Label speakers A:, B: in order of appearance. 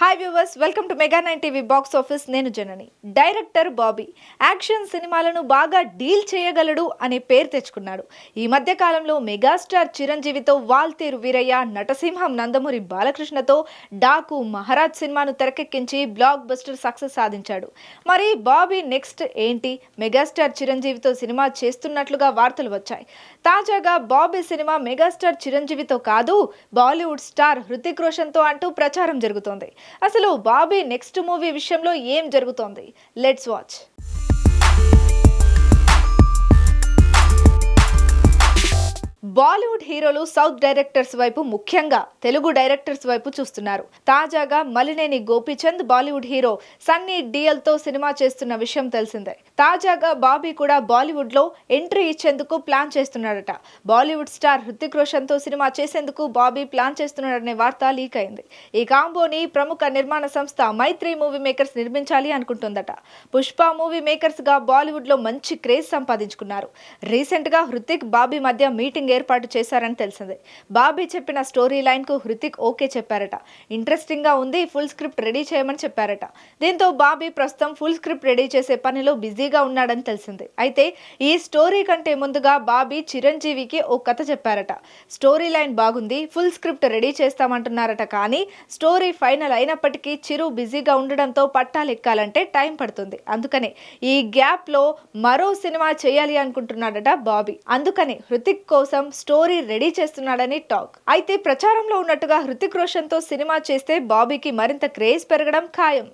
A: Hi viewers welcome to mega nine TV box office నేను Janani. Director Bobby. Action సినిమాలను బాగా deal చేయగలడు అనే పేరు తెచ్చుకున్నాడు. ఈ మధ్య కాలంలో మెగాస్టార్ చిరంజీవితో వాల్తేరు వీరయ్య నటసింహం నందమూరి బాలకృష్ణతో డాకు మహారాజ్ సినిమాను తెరకెక్కించి బ్లాక్ బస్టర్ సక్సెస్ సాధించాడు. మరి బాబీ నెక్స్ట్ ఏంటి? మెగాస్టార్ చిరంజీవితో సినిమా చేస్తున్నట్లుగా వార్తలు వచ్చాయి. తాజాగా బాబీ సినిమా మెగాస్టార్ చిరంజీవితో కాదు బాలీవుడ్ స్టార్ హృతిక్ రోషన్తో అంటూ ప్రచారం జరుగుతోంది. అసలు బాబీ నెక్స్ట్ మూవీ విషయంలో ఏం జరుగుతోంది? లెట్స్ వాచ్ బాలీవుడ్ హీరోలు సౌత్ డైరెక్టర్స్ వైపు ముఖ్యంగా తెలుగు డైరెక్టర్స్ వైపు చూస్తున్నారు. తాజాగా మలినేని గోపీచంద్ బాలీవుడ్ హీరో సన్నీ డియల్తో సినిమా చేస్తున్న విషయం తెలిసిందే. తాజాగా బాబీ కూడా బాలీవుడ్లో ఎంట్రీ ఇచ్చేందుకు ప్లాన్ చేస్తున్నాడట. బాలీవుడ్ స్టార్ హృతిక్ రోషన్తో సినిమా చేసేందుకు బాబీ ప్లాన్ చేస్తున్నాడనే వార్త లీక్ అయింది. ఈ కాంబోని ప్రముఖ నిర్మాణ సంస్థ మైత్రి మూవీ మేకర్స్ నిర్మించాలి అనుకుంటుందట. పుష్ప మూవీ మేకర్స్గా బాలీవుడ్లో మంచి క్రేజ్ సంపాదించుకున్నారు. రీసెంట్గా హృతిక్ బాబీ మధ్య మీటింగ్ ఏర్పాటు ఏర్పాటు చేశారని తెలిసింది. బాబీ చెప్పిన స్టోరీ లైన్కు హృతిక్ ఓకే చెప్పారట. ఇంట్రెస్టింగ్గా ఉంది ఫుల్ స్క్రిప్ట్ రెడీ చేయమని చెప్పారట. దీంతో బాబీ ప్రస్తుతం ఫుల్ స్క్రిప్ట్ రెడీ చేసే పనిలో బిజీగా ఉన్నాడని తెలిసింది. అయితే ఈ స్టోరీ కంటే ముందుగా బాబీ చిరంజీవికి ఓ కథ చెప్పారట. స్టోరీ లైన్ బాగుంది ఫుల్ స్క్రిప్ట్ రెడీ చేస్తామంటున్నారట కానీ స్టోరీ ఫైనల్ అయినప్పటికీ చిరు బిజీగా ఉండడంతో పట్టాలు ఎక్కాలంటే టైం పడుతుంది. అందుకనే ఈ గ్యాప్లో మరో సినిమా చేయాలి అనుకుంటున్నాడట బాబీ. అందుకని హృతిక్ కోసం స్టోరీ రెడీ చేస్తున్నాడని టాక్. అయితే ప్రచారంలో ఉన్నట్టుగా హృతిక్ రోషన్తో సినిమా చేస్తే బాబీకి మరింత క్రేజ్ పెరగడం ఖాయం.